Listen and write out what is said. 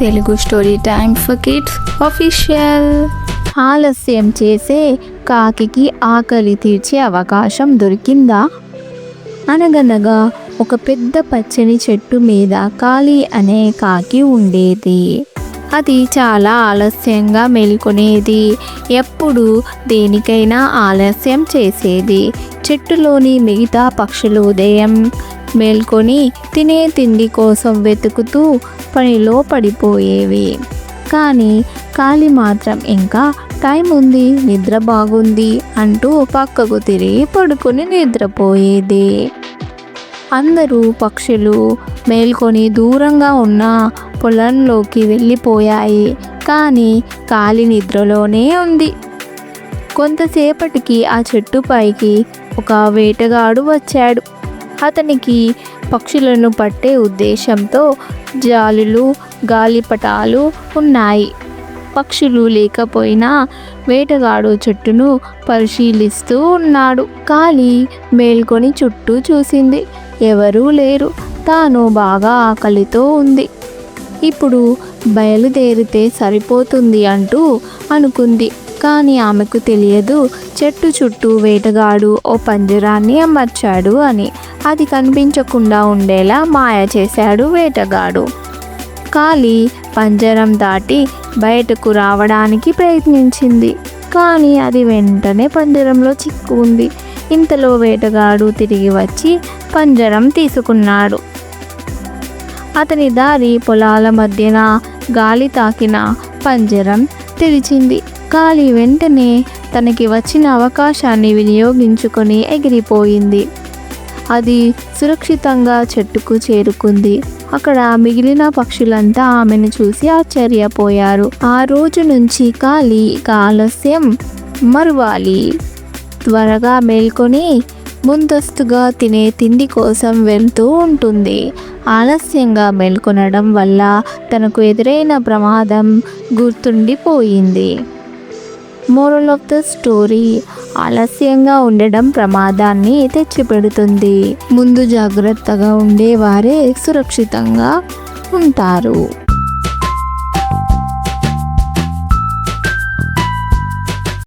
Telugu story time for kids official. ఆలస్యం చేసే కాకికి ఆకలి తీర్చే అవకాశం దొరికిందా? అనగనగా ఒక పెద్ద పచ్చని చెట్టు మీద కాళీ అనే కాకి ఉండేది. అది చాలా ఆలస్యంగా మేల్కొనేది. ఎప్పుడు దేనికైనా ఆలస్యం చేసేది. చెట్టులోని మిగతా పక్షులు ఉదయం మేల్కొని తినే తిండి కోసం వెతుకుతూ పనిలో పడిపోయేవి. కానీ కాలి మాత్రం ఇంకా టైం ఉంది నిద్ర బాగుంది అంటూ పక్కకు తిరిగి పడుకొని నిద్రపోయేది. అందరూ పక్షులు మేల్కొని దూరంగా ఉన్న పొలంలోకి వెళ్ళిపోయాయి. కానీ కాలి నిద్రలోనే ఉంది. కొంతసేపటికి ఆ చెట్టుపైకి ఒక వేటగాడు వచ్చాడు. అతనికి పక్షులను పట్టే ఉద్దేశంతో జాలులు గాలిపటాలు ఉన్నాయి. పక్షులు లేకపోయినా వేటగాడు చెట్టును పరిశీలిస్తూ ఉన్నాడు. కాలి మేల్కొని చుట్టూ చూసింది. ఎవరూ లేరు. తాను బాగా ఆకలితో ఉంది. ఇప్పుడు బయలుదేరితే సరిపోతుంది అంటూ అనుకుంది. కానీ ఆమెకు తెలియదు. చెట్టు చుట్టూ వేటగాడు ఓ పంజరాన్ని అమర్చాడు అని. అది కనిపించకుండా ఉండేలా మాయ చేశాడు వేటగాడు. కాలి పంజరం దాటి బయటకు రావడానికి ప్రయత్నించింది. కానీ అది వెంటనే పంజరంలో చిక్కుంది ఇంతలో వేటగాడు తిరిగి వచ్చి పంజరం తీసుకున్నాడు. అతని దారి పొలాల మధ్యన గాలి తాకిన పంజరం తెరిచింది. కాలి వెంటనే తనకి వచ్చిన అవకాశాన్ని వినియోగించుకొని ఎగిరిపోయింది. అది సురక్షితంగా చెట్టుకు చేరుకుంది. అక్కడ మిగిలిన పక్షులంతా ఆమెను చూసి ఆశ్చర్యపోయారు. ఆ రోజు నుంచి కాలి ఇక ఆలస్యం మరువాలి. త్వరగా మేల్కొని ముందస్తుగా తినే తిండి కోసం వెళ్తూ ఉంటుంది. ఆలస్యంగా మేల్కొనడం వల్ల తనకు ఎదురైన ప్రమాదం గుర్తుండిపోయింది. మోరల్ ఆఫ్ ద స్టోరీ ఆలస్యంగా ఉండడం ప్రమాదాన్ని తెచ్చిపెడుతుంది. ముందు జాగ్రత్తగా ఉండేవారే సురక్షితంగా ఉంటారు.